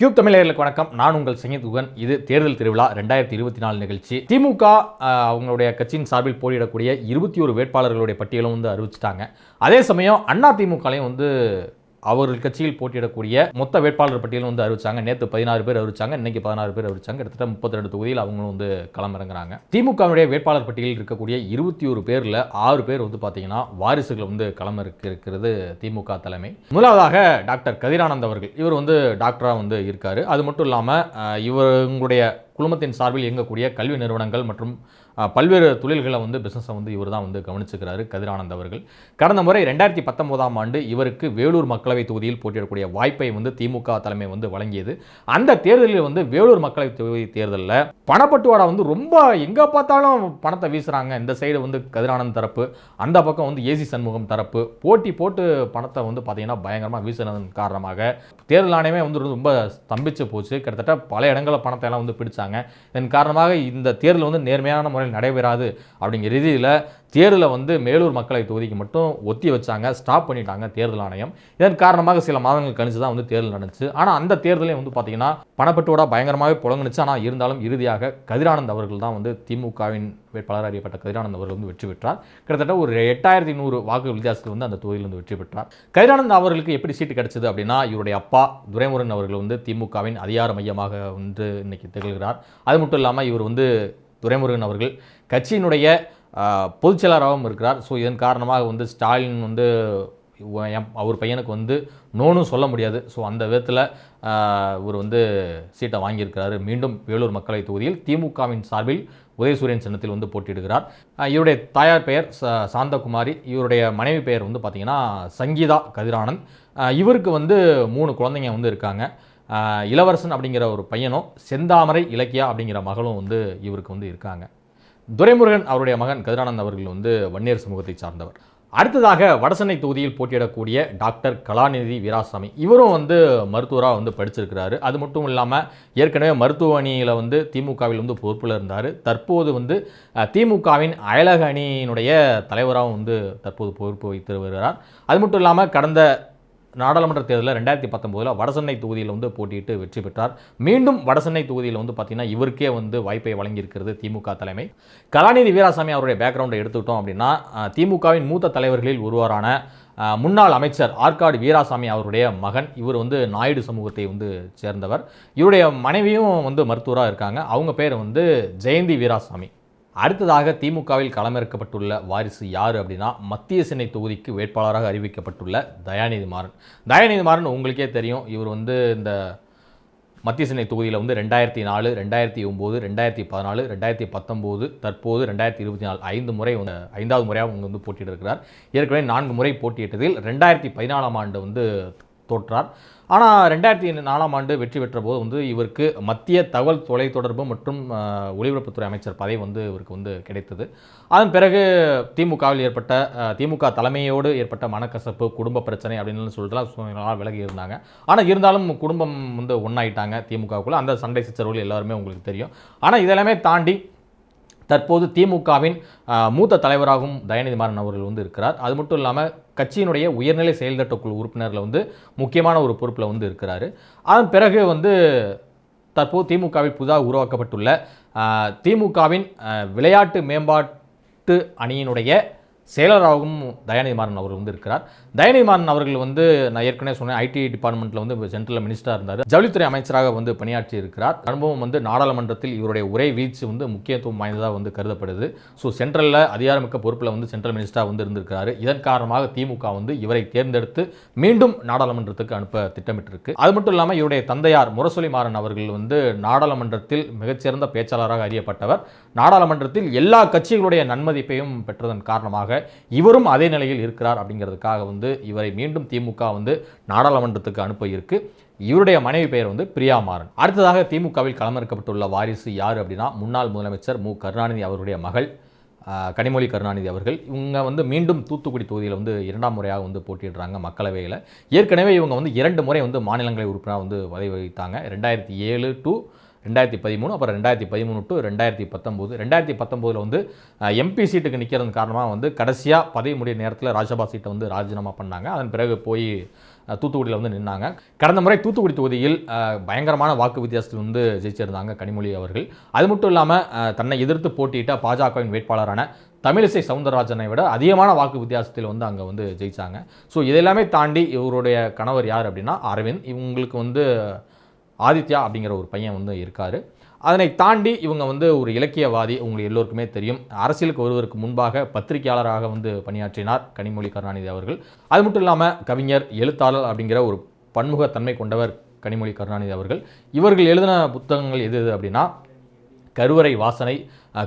Cube தமிழர்களுக்கு வணக்கம். நான் உங்கள் சங்கீதுகன் இது தேர்தல் திருவிழா ரெண்டாயிரத்தி இருபத்தி நாலு நிகழ்ச்சி. திமுக அவங்களுடைய கட்சியின் சார்பில் போட்டியிடக்கூடிய இருபத்தி ஒரு வேட்பாளர்களுடைய பட்டியலும் வந்து அறிவிச்சிட்டாங்க. அதே சமயம் அண்ணா திமுகலையும் வந்து அவர்கள் கட்சியில் போட்டியிடக்கூடிய மொத்த வேட்பாளர் பட்டியலும் வந்து அறிவிச்சாங்க. நேற்று பதினாறு பேர் அறிவிச்சாங்க. இன்னைக்கு பதினாறு பேர் அறிவிச்சாங்க. கிட்டத்தட்ட முப்பத்தி ரெண்டு தொகுதியில் அவங்களும் வந்து களமிறங்குறாங்க. திமுகவுடைய வேட்பாளர் பட்டியலில் இருக்கக்கூடிய இருபத்தி ஒரு பேரில் ஆறு பேர் வந்து பார்த்தீங்கன்னா வாரிசுகள் வந்து களமிறக்க இருக்கிறது திமுக தலைமை. முதலாவதாக டாக்டர் கதிரானந்த் அவர்கள். இவர் வந்து டாக்டராக வந்து இருக்கார். அது மட்டும் இல்லாமல் இவங்களுடைய குழுமத்தின் சார்பில் இயங்கக்கூடிய கல்வி நிறுவனங்கள் மற்றும் பல்வேறு தொழில்களை வந்து பிசினஸை வந்து இவர் தான் வந்து கவனிச்சுக்கிறாரு கதிரானந்த் அவர்கள். கடந்த முறை ரெண்டாயிரத்தி பத்தொன்பதாம் ஆண்டு இவருக்கு வேலூர் மக்களவை தொகுதியில் போட்டியிடக்கூடிய வாய்ப்பை வந்து திமுக தலைமை வந்து வழங்கியது. அந்த தேர்தலில் வந்து வேலூர் மக்களவை தொகுதி தேர்தலில் பணப்பட்டுவாடா வந்து ரொம்ப எங்கே பார்த்தாலும் பணத்தை வீசுகிறாங்க இந்த சைடு வந்து கதிரானந்த் தரப்பு அந்த பக்கம் வந்து ஏசி சண்முகம் தரப்பு. போட்டி போட்டு பணத்தை வந்து பார்த்தீங்கன்னா பயங்கரமாக வீசினதன் காரணமாக தேர்தல் ஆணையமே வந்து ரொம்ப ஸ்தம்பிச்சு போச்சு. கிட்டத்தட்ட பல இடங்களில் பணத்தை எல்லாம் வந்து பிடிச்சாங்க. இதன் காரணமாக இந்த தேர்தல் வந்து நேர்மையான முறையில் நடைபெறாது அப்படிங்கிற ரீதியில் தேர்தலை வந்து மேலூர் மக்களவை தொகுதிக்கு மட்டும் ஒத்தி வச்சாங்க ஸ்டாப் பண்ணிட்டாங்க தேர்தல் ஆணையம். இதன் காரணமாக சில மாதங்கள் கழிச்சு தான் வந்து தேர்தல் நடந்துச்சு. ஆனால் அந்த தேர்தலையும் வந்து பார்த்தீங்கன்னா பணப்பட்டுவோட பயங்கரமாகவே புழங்குனுச்சு. ஆனால் இருந்தாலும் இறுதியாக கதிரானந்த் அவர்கள் தான் வந்து திமுகவின் வேட்பாளர் அறியப்பட்ட கதிரானந்த் அவர்கள் வந்து வெற்றி பெற்றார். கிட்டத்தட்ட ஒரு எட்டாயிரத்தி நூறு வாக்கு வித்தியாசத்தில் வந்து அந்த தொகுதியிலிருந்து வெற்றி பெற்றார். கதிரானந்த் அவர்களுக்கு எப்படி சீட்டு கிடைச்சது அப்படின்னா இவருடைய அப்பா துரைமுருகன் அவர்கள் வந்து திமுகவின் அதிகார மையமாக வந்து இன்னைக்கு திகழ்கிறார். அது மட்டும் இல்லாமல் இவர் வந்து துரைமுருகன் அவர்கள் கட்சியினுடைய ஆஹ், இருக்கிறார். ஸோ இதன் காரணமாக வந்து ஸ்டாலின் வந்து அவர் பையனுக்கு வந்து நோனும் சொல்ல முடியாது. ஸோ அந்த விதத்தில் இவர் வந்து சீட்டை வாங்கியிருக்கிறாரு. மீண்டும் வேலூர் மக்களை தொகுதியில் திமுகவின் சார்பில் உதயசூரியன் சின்னத்தில் வந்து போட்டியிடுகிறார். இவருடைய தாயார் பெயர் ச சாந்தகுமாரி. இவருடைய மனைவி பெயர் வந்து பார்த்திங்கன்னா சங்கீதா கதிரானந்த். இவருக்கு வந்து மூணு குழந்தைங்க வந்து இருக்காங்க. இளவரசன் அப்படிங்கிற ஒரு பையனும் செந்தாமரை இலக்கியா அப்படிங்கிற மகளும் வந்து இவருக்கு வந்து இருக்காங்க. துரைமுருகன் அவருடைய மகன் கதிரானந்த் அவர்கள் வந்து வன்னியர் சமூகத்தை சார்ந்தவர். அடுத்ததாக வடசென்னை தொகுதியில் போட்டியிடக்கூடிய டாக்டர் கலாநிதி வீராசாமி. இவரும் வந்து மருத்துவராக வந்து படிச்சிருக்கிறாரு. அது மட்டும் இல்லாமல் ஏற்கனவே மருத்துவ அணியில் வந்து திமுகவில் வந்து பொறுப்பில் இருந்தார். தற்போது வந்து திமுகவின் அயலக அணியினுடைய தலைவராகவும் வந்து தற்போது பொறுப்பு வைத்து வருகிறார். அது மட்டும் இல்லாமல் கடந்த நாடாளுமன்ற தேர்தலில் ரெண்டாயிரத்தி பத்தொம்போதில் வடசென்னை தொகுதியில் வந்து போட்டியிட்டு வெற்றி பெற்றார். மீண்டும் வடசென்னை தொகுதியில் வந்து பார்த்தீங்கன்னா இவருக்கே வந்து வாய்ப்பை வழங்கியிருக்கிறது திமுக தலைமை. கலாநிதி வீராசாமி அவருடைய பேக்ரவுண்டை எடுத்துக்கிட்டோம் அப்படின்னா திமுகவின் மூத்த தலைவர்களில் ஒருவரான முன்னாள் அமைச்சர் ஆற்காடு வீராசாமி அவருடைய மகன். இவர் வந்து நாயுடு சமூகத்தை வந்து சேர்ந்தவர். இவருடைய மனைவியும் வந்து மருத்துவராக இருக்காங்க. அவங்க பேர் வந்து ஜெயந்தி வீராசாமி. அடுத்ததாக திமுகவில் களமிறக்கப்பட்டுள்ள வாரிசு யார் அப்படின்னா மத்திய சென்னை தொகுதிக்கு வேட்பாளராக அறிவிக்கப்பட்டுள்ள தயாநிதி மாறன். தயாநிதி மாறன் உங்களுக்கே தெரியும். இவர் வந்து இந்த மத்திய சென்னை தொகுதியில் வந்து ரெண்டாயிரத்தி நாலு ரெண்டாயிரத்தி ஒம்பது ரெண்டாயிரத்தி பதினாலு ரெண்டாயிரத்தி பத்தொம்போது தற்போது ரெண்டாயிரத்தி இருபத்தி நாலு ஐந்து முறை வந்து ஐந்தாவது முறையாக அவங்க வந்து போட்டியிட்டிருக்கிறார். ஏற்கனவே நான்கு முறை போட்டியிட்டதில் ரெண்டாயிரத்தி பதினாலாம் ஆண்டு வந்து தோற்றார். ஆனால் ரெண்டாயிரத்தி நாலாம் ஆண்டு வெற்றி பெற்ற போது வந்து இவருக்கு மத்திய தகவல் தொலைத்தொடர்பு மற்றும் ஒலிபரப்புத்துறை அமைச்சர் பதவி வந்து இவருக்கு வந்து கிடைத்தது. அதன் பிறகு திமுகவில் ஏற்பட்ட திமுக தலைமையோடு ஏற்பட்ட மனக்கசப்பு குடும்ப பிரச்சனை அப்படின்னு சொல்லிட்டுலாம் விலகி இருந்தாங்க. ஆனால் இருந்தாலும் குடும்பம் வந்து ஒன்றாயிட்டாங்க திமுகவுக்குள்ள. அந்த சண்டை சச்சரவுகள் எல்லாருமே உங்களுக்கு தெரியும். ஆனால் இதெல்லாமே தாண்டி தற்போது திமுகவின் மூத்த தலைவராகவும் தயாநிதி மாறன் அவர்கள் வந்து இருக்கிறார். அது மட்டும் இல்லாமல் கட்சியினுடைய உயர்நிலை செயல்திட்டக்குழு உறுப்பினரில் வந்து முக்கியமான ஒரு பொறுப்பில் வந்து இருக்கிறாரு. அதன் பிறகு வந்து தற்போது திமுகவில் புதிதாக உருவாக்கப்பட்டுள்ள திமுகவின் விளையாட்டு மேம்பாட்டு அணியினுடைய செயலராகவும் தயாநிதி மாறன் அவர் வந்து இருக்கிறார். தயாநிதி மாறன் அவர்கள் வந்து நான் ஏற்கனவே சொன்னேன் ஐடி டிபார்ட்மெண்ட்டில் வந்து சென்ட்ரல் மினிஸ்டராக இருந்தார். ஜவுளித்துறை அமைச்சராக வந்து பணியாற்றி இருக்கிறார். அனுபவம் வந்து நாடாளுமன்றத்தில் இவருடைய உரை வீச்சு வந்து முக்கியத்துவம் வாய்ந்ததாக வந்து கருதப்படுது. ஸோ சென்ட்ரலில் அதிகாரமிக்க பொறுப்பில் வந்து சென்ட்ரல் மினிஸ்டராக வந்து இருந்திருக்கிறாரு. இதன் காரணமாக திமுக வந்து இவரை தேர்ந்தெடுத்து மீண்டும் நாடாளுமன்றத்துக்கு அனுப்ப திட்டமிட்டிருக்கு. அது மட்டும் இல்லாமல் இவருடைய தந்தையார் முரசொலி மாறன் அவர்கள் வந்து நாடாளுமன்றத்தில் மிகச்சிறந்த பேச்சாளராக அறியப்பட்டவர். நாடாளுமன்றத்தில் எல்லா கட்சிகளுடைய நன்மதிப்பையும் பெற்றதன் காரணமாக இவரும் அதே நிலையில் இருக்கிறார் அப்படிங்கிறதுக்காக வந்து இவரை மீண்டும் திமுக வந்து நாடாளுமன்றத்துக்கு அனுப்ப இருக்கு இவருடைய மனைவி பெயர் வந்து பிரியா மாறன். அடுத்ததாக திமுகவில் களமிறக்கப்பட்டுள்ள வாரிசு யார் அப்படின்னா முன்னாள் முதலமைச்சர் மு. கருணாநிதி அவருடைய மகள் கனிமொழி கருணாநிதி அவர்கள். இவங்க வந்து மீண்டும் தூத்துக்குடி தொகுதியில் வந்து இரண்டாம் முறையாக வந்து போட்டியிடுறாங்க மக்களவையில். ஏற்கனவே இவங்க வந்து இரண்டு முறை வந்து மாநிலங்களை உறுப்பினராக வந்து பதவி வகித்தாங்க. ரெண்டாயிரத்தி ஏழு டு ரெண்டாயிரத்தி பதிமூணு அப்புறம் ரெண்டாயிரத்தி பதிமூணு டு ரெண்டாயிரத்தி பத்தொம்போது. ரெண்டாயிரத்தி பத்தொம்போதில் வந்து எம்பி சீட்டுக்கு நிற்கிறது காரணமாக வந்து கடைசியாக பதவி முடிய நேரத்தில் ராஜ்யசபா சீட்டை வந்து ராஜினாமா பண்ணாங்க. அதன் பிறகு போய் தூத்துக்குடியில் வந்து நின்னாங்க. கடந்த முறை தூத்துக்குடி தொகுதியில் பயங்கரமான வாக்கு வித்தியாசத்தில் வந்து ஜெயிச்சிருந்தாங்க கனிமொழி அவர்கள். அது மட்டும் இல்லாமல் தன்னை எதிர்த்து போட்டியிட்ட பாஜகவின் வேட்பாளரான தமிழிசை சவுந்தரராஜனை விட அதிகமான வாக்கு வித்தியாசத்தில் வந்து அங்கே வந்து ஜெயிச்சாங்க. ஸோ இதெல்லாமே தாண்டி இவருடைய கணவர் யார் அப்படின்னா அரவிந்த். இவங்களுக்கு வந்து ஆதித்யா அப்படிங்கிற ஒரு பையன் வந்து இருக்கார். அதனை தாண்டி இவங்க வந்து ஒரு இலக்கியவாதி உங்களுக்கு எல்லோருக்குமே தெரியும். அரசியலுக்கு வருவதற்கு முன்பாக பத்திரிகையாளராக வந்து பணியாற்றினார் கனிமொழி கருணாநிதி அவர்கள். அது மட்டும் இல்லாமல் கவிஞர் எழுத்தாளர் அப்படிங்கிற ஒரு பன்முகத்தன்மை கொண்டவர் கனிமொழி கருணாநிதி அவர்கள். இவர்கள் எழுதின புத்தகங்கள் எது எது அப்படின்னா கருவறை வாசனை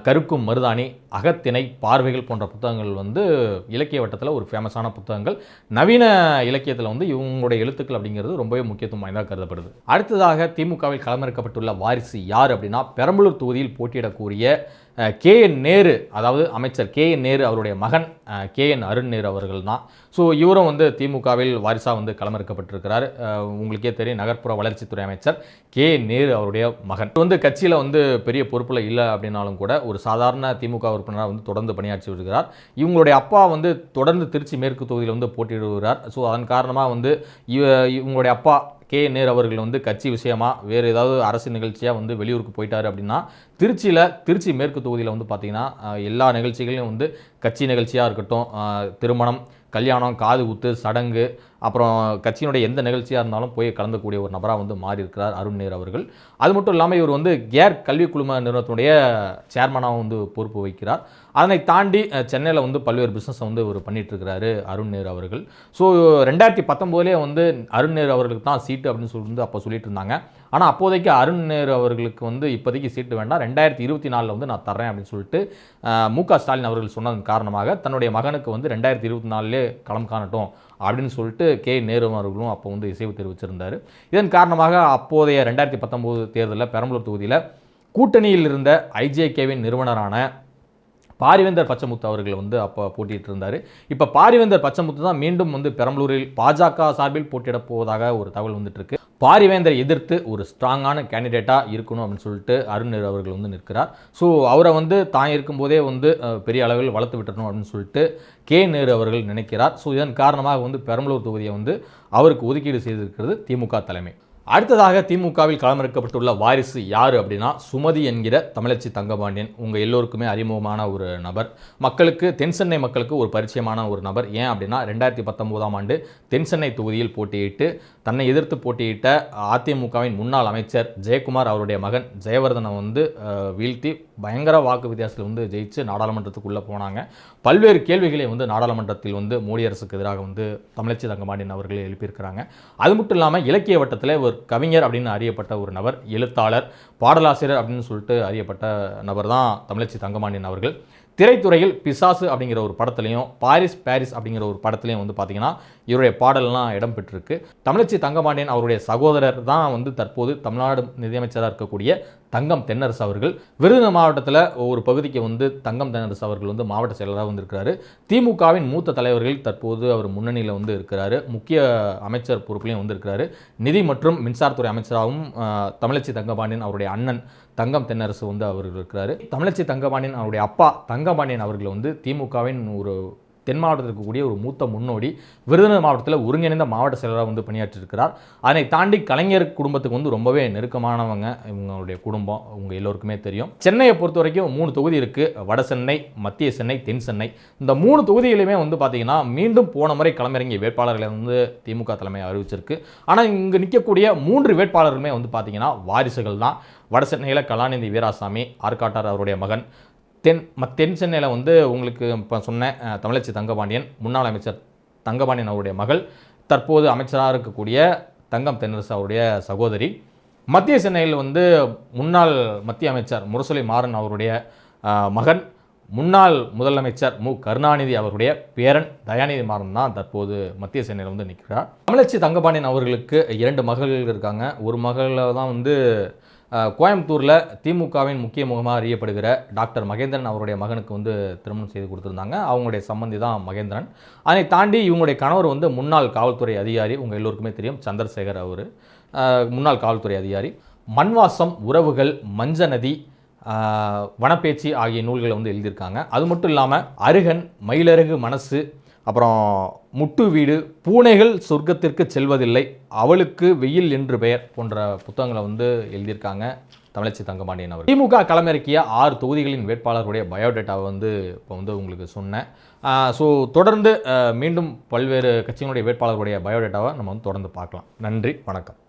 கருக்கும் மருதாணி அகத்திணை பார்வைகள் போன்ற புத்தகங்கள் வந்து இலக்கிய வட்டத்தில் ஒரு ஃபேமஸான புத்தகங்கள். நவீன இலக்கியத்தில் வந்து இவங்களுடைய எழுத்துக்கள் அப்படிங்கிறது ரொம்பவே முக்கியத்துவம் வாய்ந்ததாக கருதப்படுது. அடுத்ததாக திமுகவில் களமிறக்கப்பட்டுள்ள வாரிசு யார் அப்படின்னா பெரம்பலூர் தொகுதியில் போட்டியிடக்கூடிய கே என் நேரு அதாவது அமைச்சர் கே என் நேரு அவருடைய மகன் கே என் அருண் நேரு அவர்கள் தான். ஸோ இவரும் வந்து திமுகவில் வாரிசாக வந்து களமிறக்கப்பட்டிருக்கிறார். உங்களுக்கே தெரியும் நகர்ப்புற வளர்ச்சித்துறை அமைச்சர் கே என் நேரு அவருடைய மகன். வந்து கட்சியில் வந்து பெரிய பொறுப்பில் இல்லை அப்படின்னாலும் கூட ஒரு சாதாரண திமுக உறுப்பினராக வந்து தொடர்ந்து பணியாற்றி வருகிறார். இவங்களுடைய அப்பா வந்து தொடர்ந்து திருச்சி மேற்கு தொகுதியில் வந்து போட்டியிடுகிறார். ஸோ அதன் காரணமாக வந்து இவ இவங்களுடைய அப்பா கே நேர் அவர்கள் வந்து கட்சி விஷயமா வேறு ஏதாவது அரசு நிகழ்ச்சியாக வந்து வெளியூருக்கு போயிட்டார் அப்படின்னா திருச்சியில் திருச்சி மேற்கு தொகுதியில் வந்து பார்த்திங்கன்னா எல்லா நிகழ்ச்சிகளையும் வந்து கட்சி நிகழ்ச்சியாக இருக்கட்டும் திருமணம் கல்யாணம் காது குத்து சடங்கு அப்புறம் கட்சியினுடைய எந்த நிகழ்ச்சியாக இருந்தாலும் போய் கலந்துக்கூடிய ஒரு நபராக வந்து மாறி இருக்கிறார் அருண் நேர் அவர்கள். அது மட்டும் இல்லாமல் இவர் வந்து கேர் கல்வி குழும நிறுவனத்தினுடைய சேர்மனாகவும் வந்து பொறுப்பு வகிக்கிறார். அதனை தாண்டி சென்னையில் வந்து பல்வேறு பிஸ்னஸை வந்து இவர் பண்ணிகிட்ருக்கிறாரு அருண் நேரு அவர்கள். ஸோ ரெண்டாயிரத்தி பத்தொம்போதுலேயே வந்து அருண் நேரு அவர்களுக்கு தான் சீட்டு அப்படின்னு சொல்லி அப்போ சொல்லிட்டு இருந்தாங்க ஆனால் அப்போதைக்கு அருண் நேரு அவர்களுக்கு வந்து இப்போதைக்கு சீட்டு வேண்டாம். ரெண்டாயிரத்தி இருபத்தி நாலில் வந்து நான் தர்றேன் அப்படின்னு சொல்லிட்டு மு க ஸ்டாலின் அவர்கள் சொன்னதன் காரணமாக தன்னுடைய மகனுக்கு வந்து ரெண்டாயிரத்தி இருபத்தி நாலுலே களம் காணட்டும் அப்படின்னு சொல்லிட்டு கே. நேரு அவர்களும் அப்போ வந்து இசைவு தெரிவிச்சிருந்தார். இதன் காரணமாக அப்போதைய ரெண்டாயிரத்தி பத்தொம்போது தேர்தலில் பெரம்பலூர் தொகுதியில் கூட்டணியில் இருந்த ஐஜேகேவின் நிறுவனரான பாரிவேந்தர் பச்சமுத்து அவர்கள் வந்து அப்போ போட்டிட்டு இருந்தார் இப்போ பாரிவேந்தர் பச்சமுத்து தான் மீண்டும் வந்து பெரம்பலூரில் பாஜக சார்பில் போட்டியிடப் போவதாக ஒரு தகவல் வந்துட்டு இருக்கு பாரிவேந்தரை எதிர்த்து ஒரு ஸ்ட்ராங்கான கேண்டிடேட்டாக இருக்கணும் அப்படின்னு சொல்லிட்டு அருண் அவர்கள் வந்து நிற்கிறார். ஸோ அவரை வந்து தான் இருக்கும்போதே வந்து பெரிய அளவில் வளர்த்து விட்டணும் அப்படின்னு சொல்லிட்டு கே. நேரு அவர்கள் நினைக்கிறார். ஸோ இதன் காரணமாக வந்து பெரம்பலூர் தொகுதியை வந்து அவருக்கு ஒதுக்கீடு செய்திருக்கிறது திமுக தலைமை. அடுத்ததாக திமுகவில் களமிறக்கப்பட்டுள்ள வாரிசு யார் அப்படின்னா சுமதி என்கிற தமிழச்சி தங்கபாண்டியன். உங்கள் எல்லோருக்குமே அறிமுகமான ஒரு நபர். மக்களுக்கு தென்சென்னை மக்களுக்கு ஒரு பரிச்சயமான ஒரு நபர். ஏன் அப்படின்னா ரெண்டாயிரத்தி பத்தொம்போதாம் ஆண்டு தென்சென்னை தொகுதியில் போட்டியிட்டு தன்னை எதிர்த்து போட்டியிட்ட அதிமுகவின் முன்னாள் அமைச்சர் ஜெயக்குமார் அவருடைய மகன் ஜெயவர்தனை வந்து வீழ்த்தி பயங்கர வாக்கு வித்தியாசத்தில் வந்து ஜெயிச்சு நாடாளுமன்றத்துக்குள்ளே போனாங்க. பல்வேறு கேள்விகளை வந்து நாடாளுமன்றத்தில் வந்து மோடி அரசுக்கு எதிராக வந்து தமிழச்சி தங்கமாண்டியன் அவர்களை எழுப்பியிருக்கிறாங்க. அது மட்டும் இல்லாமல் இலக்கிய வட்டத்தில் ஒரு கவிஞர் அப்படின்னு அறியப்பட்ட ஒரு நபர் எழுத்தாளர் பாடலாசிரியர் அப்படின்னு சொல்லிட்டு அறியப்பட்ட நபர் தான் தமிழச்சி தங்கமாண்டியன் அவர்கள். திரைத்துறையில் பிசாசு அப்படிங்கிற ஒரு படத்துலையும் பாரிஸ் பாரிஸ் அப்படிங்கிற ஒரு படத்துலையும் வந்து பார்த்தீங்கன்னா இவருடைய பாடல்லாம் இடம் பெற்றிருக்கு தமிழச்சி தங்கபாண்டியன் அவருடைய சகோதரர் தான் வந்து தற்போது தமிழ்நாடு நிதியமைச்சராக இருக்கக்கூடிய தங்கம் தென்னரசு அவர்கள். விருதுநகர் மாவட்டத்தில் ஒரு பகுதிக்கு வந்து தங்கம் தென்னரசு அவர்கள் வந்து மாவட்ட செயலராக வந்திருக்கிறாரு. திமுகவின் மூத்த தலைவர்கள் தற்போது அவர் முன்னணியில் வந்து இருக்கிறாரு. முக்கிய அமைச்சர் பொறுப்புலையும் வந்திருக்கிறாரு நிதி மற்றும் மின்சாரத்துறை அமைச்சராகவும் தமிழச்சி தங்கபாண்டியன் அவருடைய அண்ணன் தங்கம் தென்னரசு வந்து அவர்கள் இருக்கிறாரு. தமிழச்சி தங்கபாண்டியன் அவருடைய அப்பா தங்கபாண்டியன் அவர்கள் வந்து திமுகவின் ஒரு தென் மாவட்டத்தில் இருக்கக்கூடிய ஒரு மூத்த முன்னோடி விருதுநகர் மாவட்டத்தில் ஒருங்கிணைந்த மாவட்ட செயலராக வந்து பணியாற்றிருக்கிறார் அதனை தாண்டி கலைஞர் குடும்பத்துக்கு வந்து ரொம்பவே நெருக்கமானவங்க. இவங்களுடைய குடும்பம் உங்கள் எல்லோருக்குமே தெரியும். சென்னையை பொறுத்த வரைக்கும் மூணு தொகுதி இருக்குது வட சென்னை மத்திய சென்னை தென் சென்னை. இந்த மூணு தொகுதியிலுமே வந்து பார்த்திங்கன்னா மீண்டும் போன முறை களமிறங்கிய வேட்பாளர்களை வந்து திமுக தலைமை அறிவிச்சிருக்கு. ஆனால் இங்கே நிற்கக்கூடிய மூன்று வேட்பாளர்களுமே வந்து பார்த்திங்கன்னா வாரிசுகள் தான் வட சென்னையில் கலாநிதி வீராசாமி ஆர்காட்டார் அவருடைய மகன் தென் ம தென் சென்னையில் வந்து உங்களுக்கு இப்போ சொன்னேன் தமிழச்சி தங்கபாண்டியன் முன்னாள் அமைச்சர் தங்கபாண்டியன் அவருடைய மகள் தற்போது அமைச்சராக இருக்கக்கூடிய தங்கம் தென்னரசு அவருடைய சகோதரி. மத்திய சென்னையில் வந்து முன்னாள் மத்திய அமைச்சர் முரசொலி மாறன் அவருடைய மகன் முன்னாள் முதலமைச்சர் மு. கருணாநிதி அவருடைய பேரன் தயாநிதி மாறன் தான் தற்போது மத்திய சென்னையில் வந்து நிற்கிறார் தமிழச்சி தங்கபாண்டியன் அவர்களுக்கு இரண்டு மகள்கள் இருக்காங்க. ஒரு மகளில் தான் வந்து கோயம்புத்தூரில் திமுகவின் முக்கிய முகமாக அறியப்படுகிற டாக்டர் மகேந்திரன் அவருடைய மகனுக்கு வந்து திருமணம் செய்து கொடுத்துருந்தாங்க. அவங்களுடைய சம்பந்தி தான் மகேந்திரன். அதை தாண்டி இவங்களுடைய கணவர் வந்து முன்னாள் காவல்துறை அதிகாரி உங்கள் எல்லோருக்குமே தெரியும் சந்திரசேகர் அவர். முன்னாள் காவல்துறை அதிகாரி. மண்வாசம் உறவுகள் மஞ்ச நதி வனப்பேச்சு ஆகிய நூல்களை வந்து எழுதியிருக்காங்க. அது மட்டும் இல்லாமல் அருகன் மயிலருகு மனசு அப்புறம் முட்டு வீடு பூனைகள் சொர்க்கத்திற்கு செல்வதில்லை அவளுக்கு வெயில் என்று பெயர் போன்ற புத்தகங்களை வந்து எழுதியிருக்காங்க தமிழச்சி தங்கபாண்டியன் அவர் திமுக களமிறக்கிய ஆறு தொகுதிகளின் வேட்பாளர்களுடைய பயோடேட்டாவை வந்து இப்போ வந்து உங்களுக்கு சொன்னேன். ஸோ தொடர்ந்து மீண்டும் பல்வேறு கட்சிகளுடைய வேட்பாளர்களுடைய பயோடேட்டாவை நம்ம வந்து தொடர்ந்து பார்க்கலாம். நன்றி வணக்கம்.